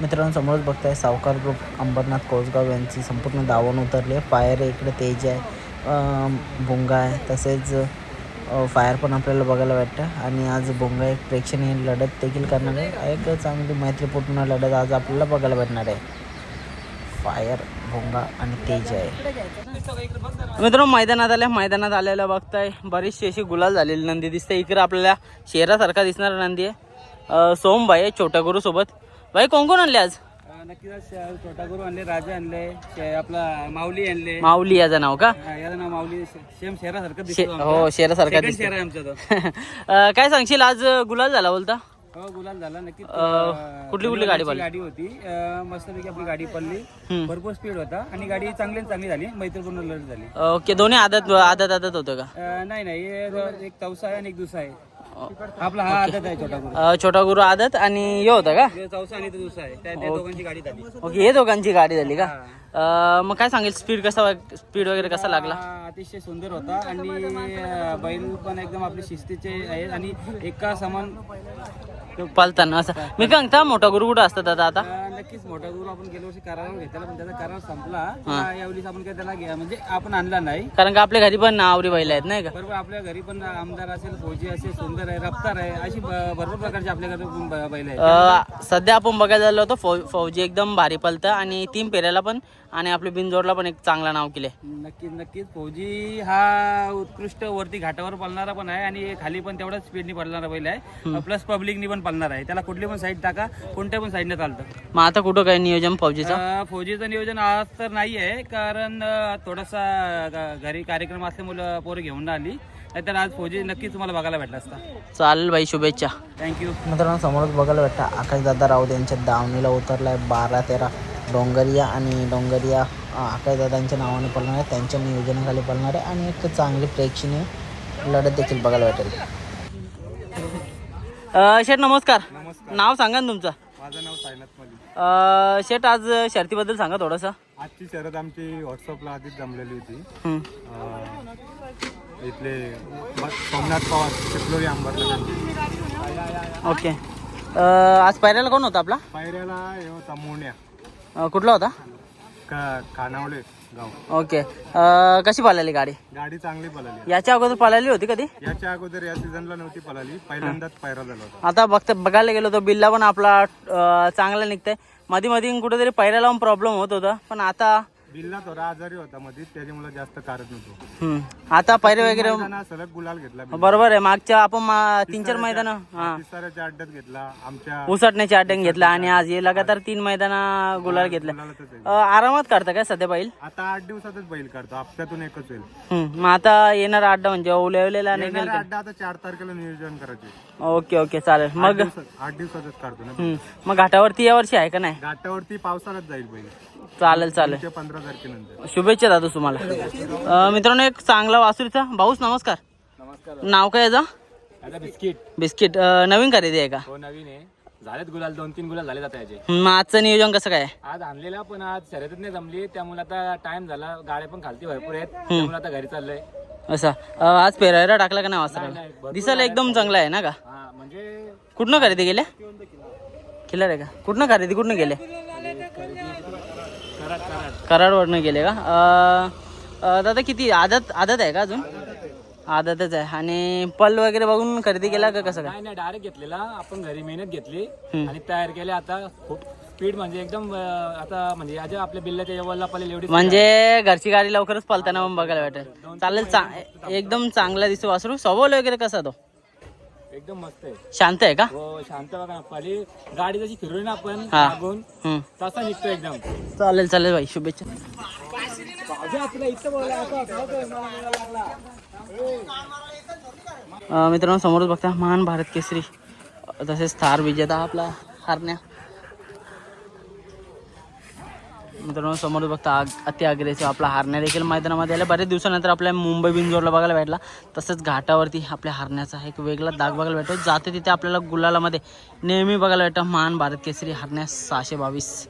मित्रांनो समोरच बघताय सावकार ग्रुप अंबरनाथ कोसगाव यांची संपूर्ण दावण उतरली आहे. फायर आहे इकडे तेज आहे. भुंगा आहे. तसेच फायर पण आपल्याला बघायला भेटतं. आणि आज भुंगा एक प्रेक्षणीय लढत देखील करणार आहे. एक चांगली मैत्रीपूर्ण लढत आज आपल्याला बघायला भेटणार आहे. फायर भुंगा आणि तेज आहे. मित्रांनो मैदानात आल्या मैदानात आलेलं बघताय. बरीचशी अशी गुलाल झालेली नंदी दिसते. इकडे आपल्याला शेरासारखा दिसणारा नंदी आहे. सोमबाई आहे छोट्या गुरुसोबत. भाई कोण कोण आणले आज? नक्कीच आज शे- छोटा गुरु आणले राजा आणले शे- आपला माऊली आणले. माऊली याचं नाव का? हा, याचं नाव माऊली सेम शहरासारखं शे- दिसतो हो शेरासारखा सेकंड दिसतो. शहर आहे आमचा तो. अं, काय सांगशील आज गुलाल झाला बोलता? हो गुलाल झाला नक्कीच अं, कुठली कुठली गाडी धन्यवादाची गाडी होती. अं, मस्तपैकी आपली गाडी पडली. हम्म. भरपूर स्पीड होता आणि गाडी चांगली चांगली झाली. मैत्रीपूर्ण लढत झाली. ओके दोन्ही आदत आदत आदत होतं का? अं, नाही नाही हे एक तवसा आहे आणि एक दुसा आहे. आपला हा आदत आहे छोटा गुरु. अं, छोटा गुरु आदत आणि हे होतं का? हे चौसा आणि तो दुसा आहे. त्या त्या दोघांची गाडी झाली. ओके हे दोघांची गाडी झाली का? अं, मग काय सांगेल स्पीड कसा स्पीड वगैरे कसा लागला? हा अतिशय सुंदर होता आणि अं, बैल पण एकदम आपले शिस्तीचे आहेत आणि एका समान पालताना असं. मी काय सांगता मोठा गुरु कुठं असतात आता? आता नक्कीच मोठा गुरु आपण गेल्या वर्षी करार घेतला पण त्याचा करार संपला. यावेळी आपण काही त्याला घ्या म्हणजे आपण आणला नाही. कारण का आपल्या घरी पण आवरी बैल आहेत नाही का? बरोबर आपल्या घरी पण आमदार असेल फौजी असेल सुंदर आहे रफ्तार आहे अशी भरपूर प्रकारची आपल्या घरी पण ब- बैल आहेत. अं, सध्या आपण बघायला झालो होतो फौजी एकदम भारी पलतं आणि तीन पेऱ्याला पण आणि आपल्या बिनजोडला पण एक चांगला नाव केले नक्कीच नक्कीच. फौजी हा उत्कृष्ट वरती घाटावर पळणारा पण आहे आणि खाली पण तेवढाच स्पीडनी पळणारा बैल आहे. प्लस पब्लिकनी पण पळणार आहे. त्याला कुठली पण साईड टाका कोणत्या पण साईडने चालतं. आता कुठं काय नियोजन फौजीचं? अं, फौजीचं नियोजन आज तर नाही आहे कारण अं, थोडासा ग- घरी कार्यक्रम असल्यामुळे पोरं घेऊन आली. नाहीतर आज फौजी नक्कीच तुम्हाला बघायला भेटला असता. चालेल भाई शुभेच्छा. थँक्यू मित्रांनो समोरच बघायला भेटतं आकाशदादा राऊत यांच्या दावणीला उतरलाय बारा तेरा डोंगरिया आणि डोंगरिया अं, आकाशदादांच्या नावाने पळणार आहे त्यांच्या नियोजनाखाली पळणार आहे आणि एक चांगली प्रेक्षणीय लढत देखील बघायला भेटेल. शेठ नमस्कार. नाव सांगा ना तुमचं. माझं नाव सायनाथ मलिक. अं, शेठ आज शर्तीबद्दल सांगा थोडंसं. आजची शरद आमची व्हॉट्सअपला आधीच जमलेली होती. अं, इथले सोमनाथ पवार चिपलोरी ओके. अं, आज पायऱ्याला कोण होता आपला? पायऱ्याला हे होता मोन्या. अं, कुठला होता? का खानावले गाव. ओके. अं, कशी पळाली गाडी? गाडी चांगली पळाली. याच्या अगोदर पळाली होती कधी? याच्या अगोदर या सीझनला नव्हती पळाली. पहिल्यांदाच पायरा झाला होता. आता बघता बघायला गेलो तर बिल्ला पण आपला अं, चांगला निघतंय. मध्ये मध्ये कुठेतरी पैऱ्या लावून प्रॉब्लेम होत होता. पण आता बिल्ला थोडा आजारी होता मध्ये त्याच्यामुळे जास्त कारत नव्हतो. हम्म, आता पैरे वगैरे मैदानात सलग गुलाल घेतला. बरोबर आहे. मागच्या आपण मा- तीन चार मैदान हा अड्ड्यात घेतला. आमच्या उसटण्याचे अड्डण घेतला आणि आज हे लगातार तीन मैदान गुलाल घेतला. गुलालातच आहे. अं, आरामात करता काय सध्या बैल? आता आठ दिवसातच बैल काढतो. हप्त्यातून एकच होईल हम्म, मग आता येणारा अड्डा म्हणजे ओलेवलेला येणाऱ्या अड्डा आता चार तारखेला नियोजन करायचे. Okay okay. चालेल. मग दिवसात- आठ दिवसातच काढतो ना हम्म, मग घाटावरती यावर्षी आहे का नाही? घाटावरती पावसाळ्यात जाईल बैल. चालेल चालेल. पंधरा तारखेनंतर. शुभेच्छा दादू तुम्हाला. अं, मित्रांनो एक चांगला वासुरीचा. भाऊस नमस्कार. नमस्कार नाव काय याचं? आता बिस्किट. बिस्किट. अं, नवीन खरेदी आहे का? हो नवीन आहे. झालेत गुलाल दोन तीन गुलाल झाले जाते याचे. मग आजचं नियोजन कसं काय? आहे? आज आणलेला पण आज शर्यतच नाही जमली. त्यामुळे आता टाइम झाला. गाड्या पण खालती भरपूर आहेत. त्यामुळे आता घरी चाललंय. असं. अं, आज पेरायला टाकला का नाही वासराला? दिसायला एकदम चांगला आहे ना का? हा म्हणजे कुठनं खरेदी गेले किल्लर आहे का? कुठनं खरेदी कुठनं गेले कराडवरनं गेले का? अं, अं, दादा किती? आदत आदत आहे का अजून? आदतच आहे. आणि पल वगैरे बघून खरेदी केला का कसं काय? नाही नाही डायरेक्ट घेतलेला. आपण घरी मेहनत घेतली आणि तयार केले आता खूप स्पीड म्हणजे एकदम अं, आता म्हणजे आज आपल्या बिल्ल्याच्या लेवलला पहिले एवढी म्हणजे घरची गाडी लवकरच पलताना पण बघायला भेटेल चालेल चा एकदम चांगला दिसतो वासरू. स्वभाव वगैरे कसा तो? एकदम मस्त आहे. शांत आहे का? हो शांत बघा पहिली गाडी जशी फिरवली ना आपण हा. मागून हम्म. तसा निघतो एकदम. चालेल चालेल भाई शुभेच्छा. अं, मित्रांनो समोरच बघता महान भारत केसरी. अं, तसेच थार विजेता आपला हारण्या. मित्रांनो समोर बघता आग- अति अग्रेसिव्ह आपला हारण्या देखील मैदानामध्ये आला बरेच दिवसानंतर आपल्या मुंबई बिंजोरला बघायला भेटला. तसंच घाटावरती आपल्या हारण्याचा एक वेगळा दाग बघायला भेटतो. जाते तिथे आपल्याला गुलालामध्ये नेहमी बघायला भेटतं महान भारत केसरी हारण्या सहाशे बावीस.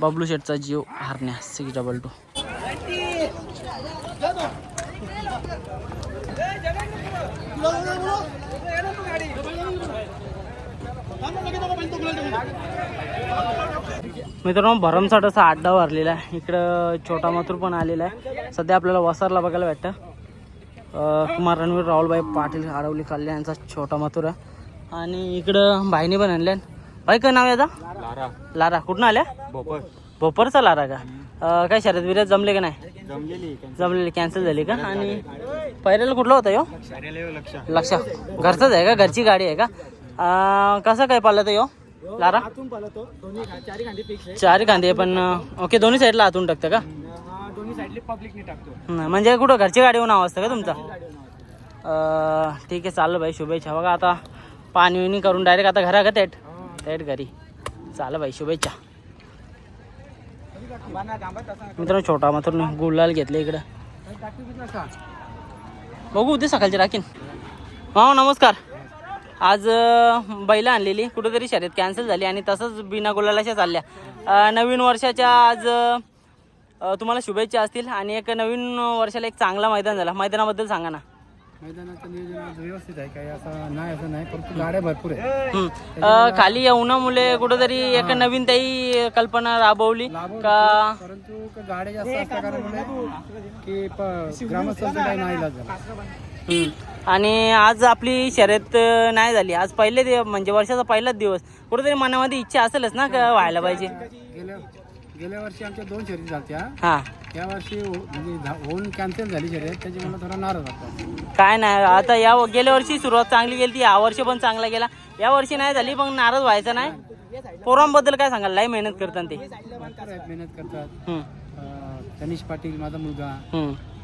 बबलू शेटचा जीव हारण्या सिक्स डबल टू मित्रांनो भरमसाठ असा अड्डा भरलेला आहे. इकडं छोटा माथूर पण आलेला आहे. सध्या आपल्याला वसारला बघायला भेटतं. अं, कुमार रणवीर राहुलभाई पाटील आडवली कल्याण यांचा छोटा माथुर आहे. आणि इकडं भाईने पण आणल्या भाई काय नाव याचा? लारा. लारा. कुठून आल्या? भोपर. भोपरचा लारा का? काय शर्यत बिर्यत जमले का नाही? जमलेली जमलेली कॅन्सल झाली का? आणि पहिल्याला कुठला होता यो? लक्ष घरचाच आहे का? घरची गाडी आहे का? अं, कसं काय पाहिलं तर यो लारा? चारी कांदे आहे, पण ओके दोन्ही साईडला आतून टाकतं का? दोन्ही साईडले पब्लिकने टाकतो. नाही, म्हणजे कुठं घरची गाडीवर नाव असतं का तुमचं? अं, ठीक आहे चालेल भाई शुभेच्छा. बघा आता पाणी विणी करून डायरेक्ट आता घरा का थेट? थेट घरी. चालेल भाई शुभेच्छा. मित्रांनो छोटा मात्र गुलाल घेतले इकडं. बघू उद्या सकाळची राखीन. हो नमस्कार. आज बैलं आणलेली. कुठेतरी शर्यत कॅन्सल झाली आणि तसंच बिना गुलालाच्या चालल्या. नवीन वर्षाच्या आज तुम्हाला शुभेच्छा असतील आणि एक नवीन वर्षाला एक चांगला मैदान झाला. मैदानाबद्दल सांगा ना. मैदानाचं नियोजन आज व्यवस्थित आहे. काही असं नाही असं नाही. परंतु गाड्या भरपूर आहे हम्म. अं, खाली या उन्हामुळे कुठेतरी एक नवीन काही कल्पना राबवली. का परंतु क- गाड्या जास्त असल्या कारणामुळे की प- ग्रामस्थांचं काही नाही इलाज झाला. हम्म. आणि आज आपली शर्यत नाही झाली. आज पहिले दिव म्हणजे वर्षाचा पहिलाच दिवस. कुठेतरी मनामध्ये इच्छा असेलच ना का व्हायला पाहिजे. गेल्या गेल्या वर्षी आमच्या दोन शर्यती झाल्या हा. या वर्षी हो- म्हणजे होऊन कॅन्सल झाली शर्यत. त्याच्यामुळे थोडा नाराज वाटतो काय नाही आता या गेल्या वर्षी सुरुवात चांगली गेली या वर्षी पण चांगला गेला. या वर्षी नाही झाली पण नाराज व्हायचं नाही. पोरांबद्दल काय सांगाल? लय मेहनत करतात ते. मेहनत करतात. तनिष पाटील माझा मुलगा.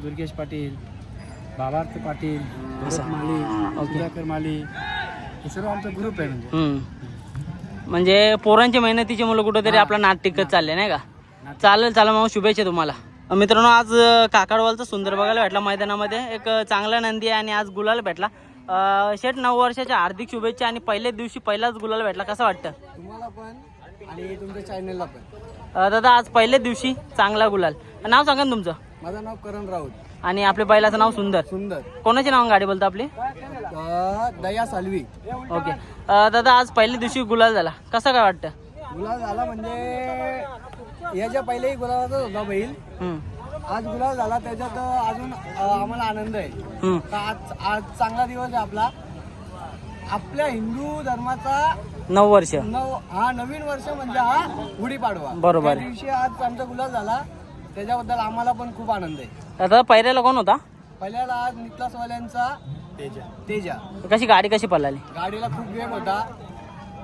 दुर्गेश पाटील. भावार्थ पाटील भरत माली सुधाकर माली हे सर्व आमचा ग्रुप आहे म्हणजे. म्हणजे पोरांच्या मेहनतीचे मुलं कुठेतरी आपला नाट टिकत चालले नाही का? चालेल चालेल मग शुभेच्छा तुम्हाला. मित्रांनो आज काकडवालचा सुंदर बघायला भेटला मैदानामध्ये. एक चांगला नंदी आहे आणि आज गुलाल भेटला. शेठ नऊ वर्षाच्या हार्दिक शुभेच्छा आणि पहिल्याच दिवशी पहिलाच गुलाल भेटला. कसं वाटतं? तुम्हाला पण आणि तुमच्या चॅनलला पण. अं, दादा आज पहिल्याच दिवशी चांगला गुलाल. नाव सांगा ना तुमचं. माझं नाव करण राऊत. आणि आपल्या बैलाचं नाव सुंदर. सुंदर. कोणाचे नाव गाडी बोलतो आपली? अं, दया सालवी. ओके. अं, दादा आज पहिल्या दिवशी गुलाल झाला. कसं काय वाटतं? गुलाब झाला म्हणजे याच्या पहिलेही गुलाबाचाच होता बैल. हम्म, आज गुलाब झाला त्याच्यात अजून अं, आम्हाला आनंद आहे. हम्म. का आज आज चांगला दिवस आहे आपला. आपल्या हिंदू धर्माचा नऊ वर्ष. नव हा नवीन वर्ष म्हणजे हा गुढीपाडवा. बरोबर. त्या दिवशी आज आमचा गुलाब झाला. त्याच्याबद्दल आम्हाला पण खूप आनंद आहे. दादा पहिल्याला कोण होता? पहिल्याला आज निकलासवाल्यांचा तेजा. तेजा. कशी गाडी कशी पळाली? गाडीला खूप वेग होता.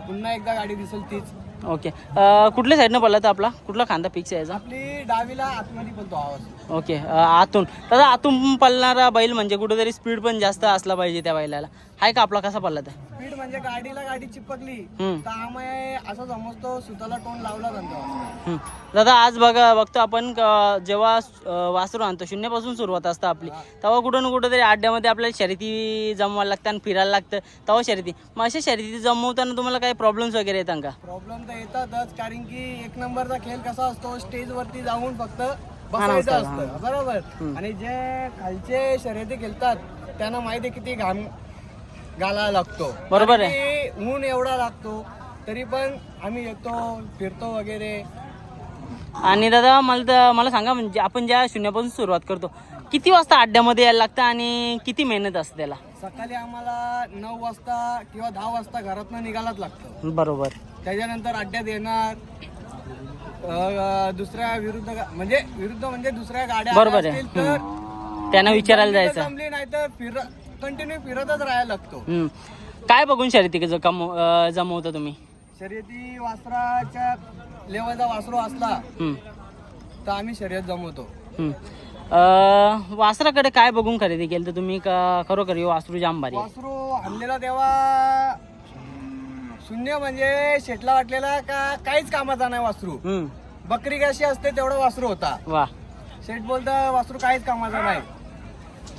पुन्हा एकदा गाडी दिसेल तीच. ओके. अं, कुठल्या साईडनं पडला तर आपला? कुठला खांदा फिक्स यायचा? आपली डावीला आतमध्ये पण तो आवाज. ओके आतून. दादा आतून पळणारा बैल म्हणजे कुठेतरी स्पीड पण जास्त असला पाहिजे त्या बैलाला. आहे का आपला? कसा पडला तर? स्पीड म्हणजे गाडीला गाडी चिपकली हम्म. तर आम्ही असं समजतो सुताला तोंड लावला हम्म. दादा आज बघा बघतो आपण क- जेव्हा अं, वासरू आणतो शून्यापासून सुरुवात असतं आपली. तेव्हा कुठं ना कुठं तरी अड्ड्यामध्ये आपल्याला शर्यती जमवायला लागतं आणि फिरायला लागतं. तेव्हा शर्यती. मग अशा शर्यती जमवताना तुम्हाला काही प्रॉब्लेम्स वगैरे येतात का? प्रॉब्लेम तर येतातच कारण की एक नंबरचा खेळ कसा असतो स्टेज वरती जाऊन फक्त बसायचं असतं. बरोबर. आणि जे खालचे शर्यती खेळतात त्यांना माहिती आहे किती घाम घालायला लागतो. बरोबर की ऊन एवढा लागतो तरी पण आम्ही येतो फिरतो वगैरे. आणि दादा मला तर मला सांगा म्हणजे आपण ज्या शून्यापासून सुरुवात करतो किती वाजता अड्ड्यामध्ये यायला लागतं आणि किती मेहनत असते त्याला? सकाळी आम्हाला नऊ वाजता किंवा दहा वाजता घरातनं निघायलाच लागतं. बरोबर. त्याच्यानंतर अड्ड्यात येणार दुसऱ्या विरुद्ध गा- म्हणजे विरुद्ध म्हणजे दुसऱ्या गाड्या बरोबर आहे असतील तर हम्म. त्यांना विचारायला जायचं जमली नाही तर फिर कंटिन्यू फिरतच राहायला लागतो हम्म. काय बघून शर्यती जम अं, जमवता तुम्ही शर्यती वासराच्या लेवलचा वासरू असला हम्म. तर आम्ही शर्यत जमवतो हम्म. अं, वासराकडे काय बघून खरेदी केली तर तुम्ही का खरोखर वासरू जाम भारी आहे. वासरू आणलेला तेव्हा शून्य म्हणजे शेटला वाटलेला का काहीच कामाचा नाही वासरू. हम्म. बकरी कशी असते तेवढा वासरू होता. वा. शेठ बोलता वासरू काहीच कामाचा नाही.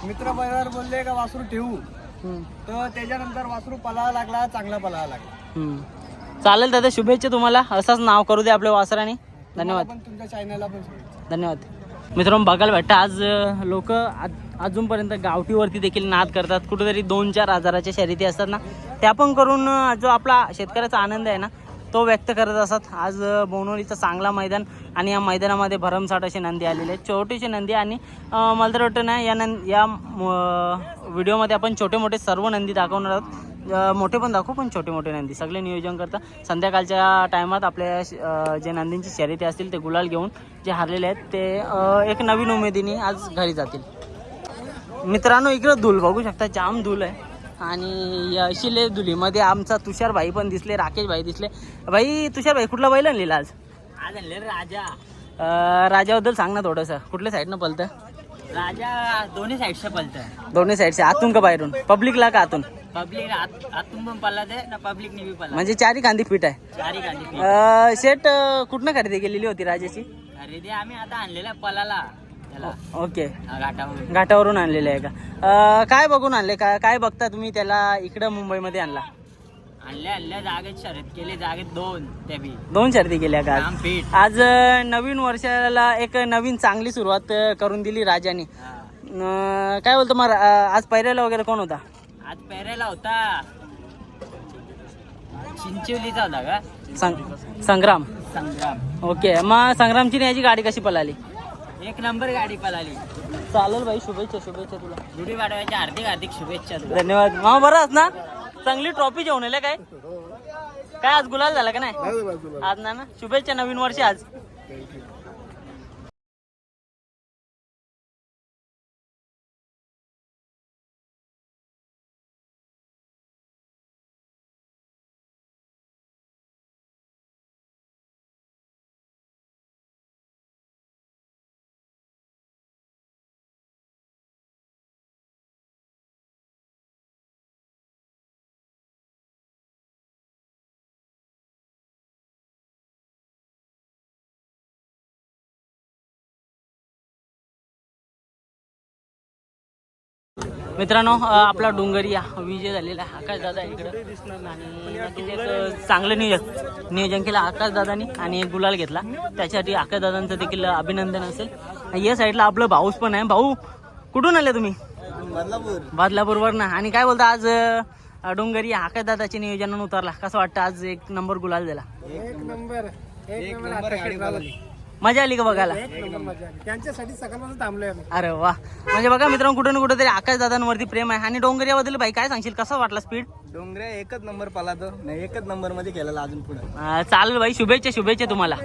मित्र परिवार बोलले का वासरू ठेवू. हम्म. तर त्याच्यानंतर वासरू पलावा लागला चांगला पलावा लागला. हम्म. चालेल दादा शुभेच्छा तुम्हाला. असंच नाव करू दे आपल्या वासराने. धन्यवाद. पण तुमच्या चॅनलला पण. धन्यवाद. मित्रांनो बघायला भेटतं. आज लोक अजूनपर्यंत गावठीवरती देखील नाद करतात. कुठेतरी दोन चार हजाराच्या शर्यती असतात ना त्या पण करून जो आपला शेतकऱ्याचा आनंद आहे ना तो व्यक्त करत असत. आज अ, चांगला मैदान आणि या मैदानामध्ये भरमसाठ अशी नंदी आलेले आहेत. छोटीशी नंदी आणि मला तर वाटतं ना या नंद या व्हिडिओमध्ये आपण छोटे मोठे सर्व नंदी दाखवणार आहोत. मोठे पण दाखवू पण छोटे मोठे नंदी. सगळे नियोजन करता. संध्याकाळच्या टायमात आपल्या जे नंदींची शर्यती असतील ते गुलाल घेऊन जे हारलेले आहेत ते एक नवीन उमेदीने आज घरी जातील. मित्रांनो इकडं धूल बघू शकता. जाम धूल आहे. आणि या शिले धुलीमध्ये आमचा तुषार भाई पण दिसले राकेश भाई दिसले. भाई तुषार भाई कुठला बैल आणलेला आज? आज आणले राजा. राजाबद्दल सांग ना थोडंसं. कुठल्या साईडनं पलतं राजा दोन्ही साईडचं पलतं दोन्ही साईडचे. आतून का बाहेरून? पब्लिकला का आतून? पब्लिक आतून पण पल्ला ते ना पब्लिक बी पल्ला म्हणजे चारी कांदी फिट आहे. चारी गांधी अं, शेट कुठनं खरेदी केलेली होती राजाची? खरेदी आम्ही आता आणलेल्या पलाला ओके. घाटावर घाटावरून. आणलेले आहे का? काय बघून आणले? का काय बघता तुम्ही त्याला इकडं मुंबईमध्ये आणला? आणल्या आणल्या जागेत शर्यत केली जागेत दोन त्या बी. दोन शर्ती केल्या का? आज? नवीन वर्षाला एक नवीन चांगली सुरुवात करून दिली राजाने. काय बोलतो मग आज पहिल्याला वगैरे कोण होता? आज पेरेला होता. चिंचिवलीचा होता का? संग्राम. संग्राम. ओके मग संग्रामची याची गाडी कशी पळाली? एक नंबर गाडी पळाली. चालेल भाई शुभेच्छा शुभेच्छा तुला. गुढी पाडव्याच्या हार्दिक हार्दिक शुभेच्छा तुला. धन्यवाद. मग बरं आहात ना चांगली ट्रॉफी जेवण आले काय? काय आज गुलाल झाला का नाही? आज ना ना? शुभेच्छा नवीन वर्षी आज. मित्रांनो आपला डोंगरिया विजय झालेला आहे आकाश दादा इकडं आणि चांगलं नियोजन नियोजन केलं आकाश दादानी आणि एक गुलाल घेतला त्याच्यासाठी आकाश दादांचं देखील अभिनंदन असेल या साईडला आपलं भाऊस पण आहे भाऊ कुठून आले तुम्ही बदलापूरवर ना आणि काय बोलता आज अं, डोंगरिया आकाश दादाच्या नियोजनानं उतरला कसं वाटतं आज एक नंबर गुलाल दिला एक नंबर एक नंबर मजा आली का बघायला? त्यांच्यासाठी सकाळपासून थांबलोय आम्ही. अरे वा. म्हणजे बघा मित्रांनो कुठं ना कुठं तरी आकाश दादांवरती प्रेम आहे. आणि डोंगरियाबद्दल भाई काय सांगशील? कसा वाटला स्पीड डोंगरे एकच नंबर पलातो नाही एकच नंबरमध्ये केलेला अजून पुढे. चालेल भाई. शुभेच्छा शुभेच्छा तुम्हाला.